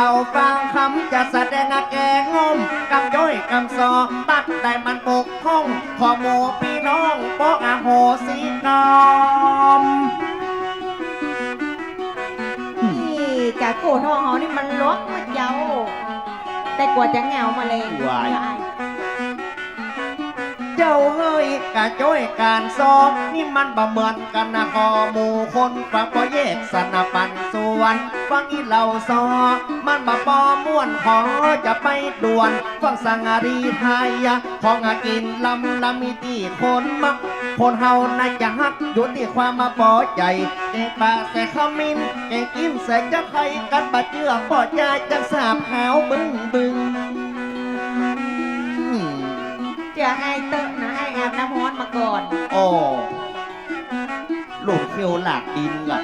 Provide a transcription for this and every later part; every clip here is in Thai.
เราฟังคำจะแสดงอาแกงมกำย้อยกำซอตัดได้มันปกห้องขอโมพี่น้องปอกอาโหสิกรรมนี่จากโกทองเขานี่มันลกมันเยาแต่กว่าจะเหงามาเลยวาย ละอายเจ้าเฮ้ยกะจ้อยการซอนี่มันบ่เหมือนกันนะคอหมู่คนฟังบ่แยกสนปันส่วนฟังอีเหล่าซอ มันบ่ปอม่วนขอจะไปด่วนฟังสังอารีไทยของอากินลำลำมีที่คนมักคนเฮาน่าจะฮักอยู่ที่ความมาปอใจแกงปลาใส่ขมินแกงกินใส่จะไข่กันบะเจือปอใจจังสาบหาวบึ้งบึ้งจอไอายเตอะนะไอาบน้ำร้อนมาก่อนโอ้ลูกเขียวหลากดินก่ะ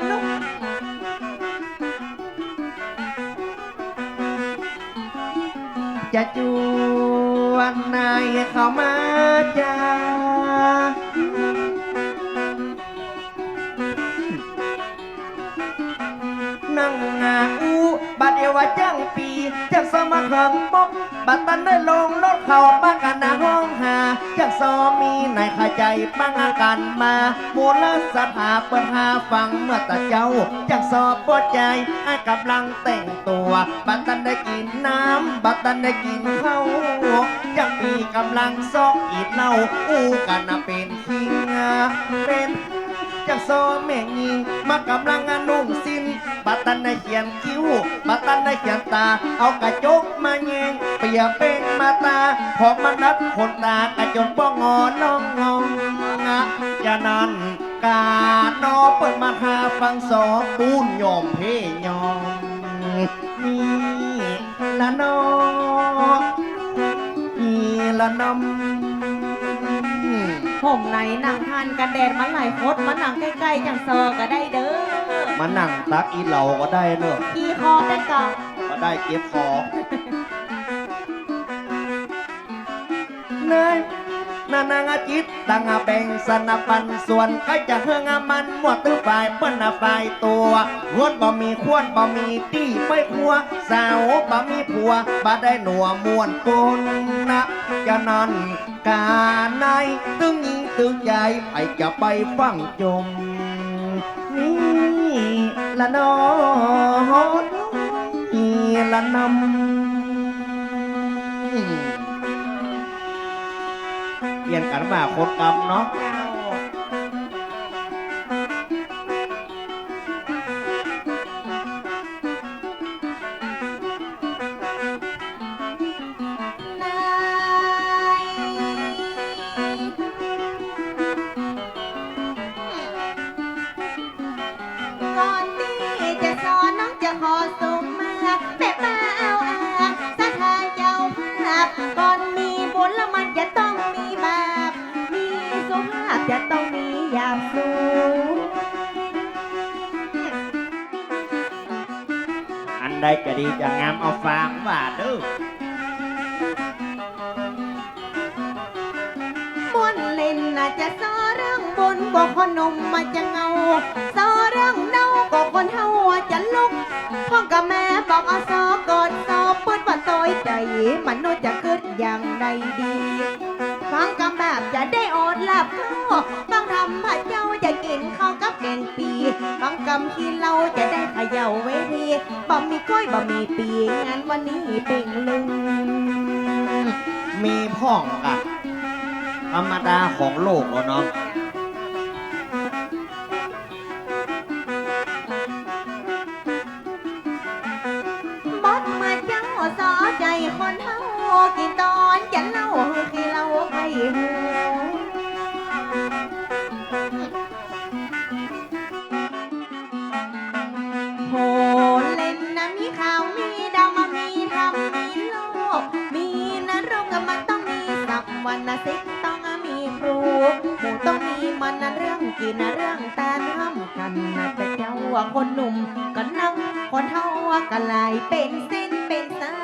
จะจวนนายเข้ามาจ้า บัดเดียวว่าจังปีจังสมาเขิงป๊บบัดตันได้ลงรถเข้าบ้านกันนาห้องหาจังซอมีนายขาใจปังอากันมามูลสถาเปิดหาฟังเมื่อตาเจ้าจังสอบปวดใจให้กำลังแต่งตัวบัดตันได้กินน้ำบัดตันได้กินข้าวจังปีกำลังซอกอีดเล้าอู้กันนะเป็นคิงเป็นจากโซแม่งยิงมากำลังอนุ่งสิน บัตันในเขียนคิ้วบัตันในเขียนตา เอากระจกมาแยงเปียเป็นมาตาพอมานัดคนตากระจกป้องงอน้องงงงะจะนั้นกาโนเปิดมาหาฟังสอปูนยอมเพยอมนี่ละนอนี่ละนำผมไหนนั่งทานกันแดดมันไหลายคดมานั่งใกล้ๆจังเซอก็ได้เด้อ มานั่งตักอีเหล่าก็ได้เนอะขี้คอได้ก่อนก็ได้เก็บของเนยนานางอาจิตตังอาแบ่งสนับปันส่วนใครจะเฮืองอามันหมดตื้อฝ่ายเปิ้นอาฝ่ายตัวรวนบ่มีควรบ่มีตี้ไม่ครัว สาวบ่มีผัวบ่ได้หนัวมวนปนนะจะนั้นการในตึงยิงตึงใหญ่ไปจะไปฟังจมนี่ ละนอนละนำเปลี่ยนกันมาโคตรกรรมเนาะ อนน้องจะขอส่งมาแม่ป้าเอาอาสถานเจ้าภาพก่อนมีบุญแล้วมันจะต้องมีบาป มีสุภาพจะต้องมียามสูงอันใดจะดีจะงามเอาฟางว่าเด้อบนเล่นน่ะจะซอเรื่องบนก็คนหนมมาจะเงาซอเรื่องเน่าก็คนเฮาจะลุก พ่อกับแม่บอกเอาซอกอดซอเปิดว่าต้อยใจมนุษย์จะเกิดอย่างใดดีฟังกำแบบจะได้อดหลับข้าฟังทำพระเจ้าจะกินข้าวกับแกงปีฟังกำที่เราจะได้เขย่าเวทีบ่มีก้อยบ่มีปีงานวันนี้เป็นลึงมีพ่องอะธรรมดาของโลกแล้วเนาะ นเล่าคือเราให้หูโหเล่นนะมีข่าวมีดาวมามีทำมีโลก มีนรกก็มันต้องมีสักวันนะสิต้องมีครูหมูต้องมีมันนะเรื่องกินนะเรื่องแตาน้ำกันนะแต่เจ้าคนหนุ่มก็นั่งคนเท่าว่าก็ลายเป็นเส้นเป็นสาย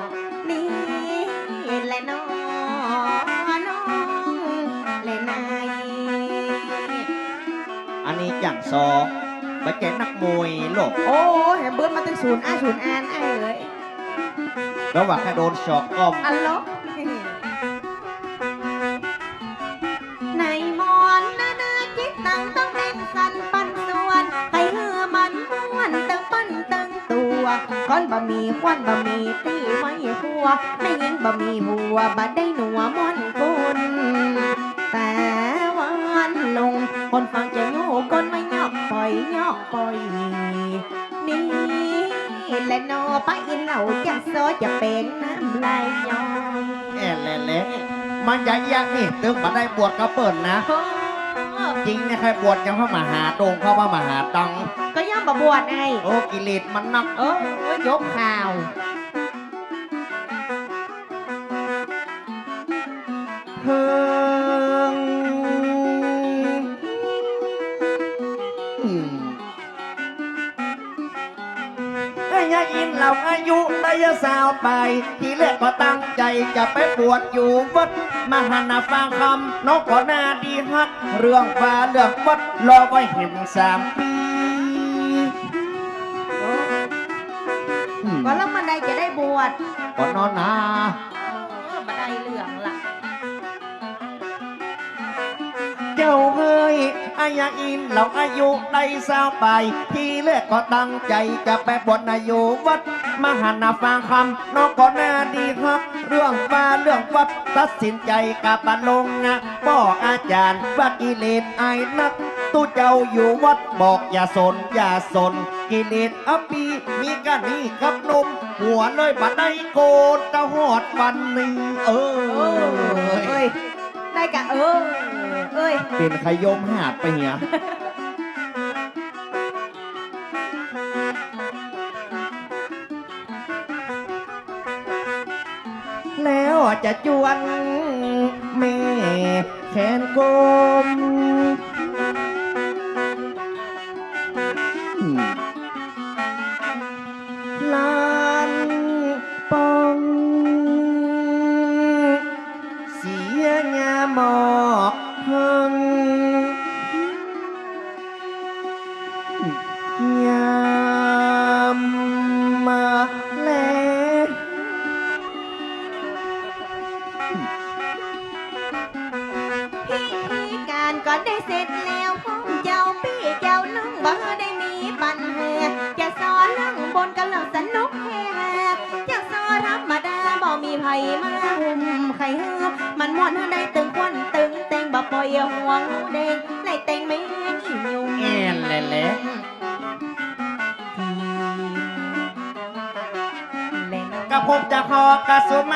อันนี้อย่างซอไปแกนักมวยโลกโอ้แฮมเบิร์ดมาตั้งศูนย์อาศูนย์อานไอ้เอ้ยระหว่างแค่โดนชอกก้อมอัลโหลในมอนนานาจิตตังต้องเล่นสันปันส่วนให้เหือมันม้วนตึงปั้นตึงตัวก้อนบะหมี่ควันบะหมี่ตีไว้หัวไม่ยิงบะหมี่หัวบะได้หนัวม้วนกุนแต่วันลง คนฟังจะโง่คนไม่ยอกปล่อยยอกปล่อยนี่แหละนอไปเหล่าจะซอจะเป็นน้ำลายย้อยแอนแหละแหละมันใหญ่ยักษ์นี่ตึงมาได้บวชกระเปิดนะโอ้จริงนะใครบวชยังเข้ามาหาตรงเข้ามามาหาตังก็ย่อมบะบวชไงโอ้กิเลสมันนัก เออยกข่าว เหล่าอายุได้ยาสาวไป ทีแรกก็ตั้งใจจะไปบวชอยู่วัดมหานาฟังคำนกก็น่าดีฮัก เรื่องฟ้าเรื่องวัดรอไว้เห็นสามปีอืมก็แล้วมันใดจะได้บวชก็นอนนาเออมาได้เรื่องละเจ้าเฮ้ย อายาอินเราอายุได้สาวไป ทีแรกก็ตั้งใจจะไปบวชนายู่วัด มหานาฟังคำนอกก็น่าดีฮักเรื่องฟ้าเรื่องวัดตัดสินใจกับบัลงนะบอกอาจารย์ว่ากิเลสไอ้นักตู้เจ้าอยู่วัดบอกอย่าสนอย่าสน กิเลสอปีมีกันนี่กับนมหัวเลยบัดได้โกนตะหอดวันนี้เอเอออเอ้ยได้กะเออ เอ้ยเป็นขยมหาดไปเหียแล้วจะจวนแม่แขนกลมอืมลา มีไผมาหุ่มไข่เฮือมันม่วนได้ตึงควันตึงเต็งบ่ปล่อยห่วงเด้งในเต็งไม่อียุงแอนแหละแหล่กระผมจะพอกระสุม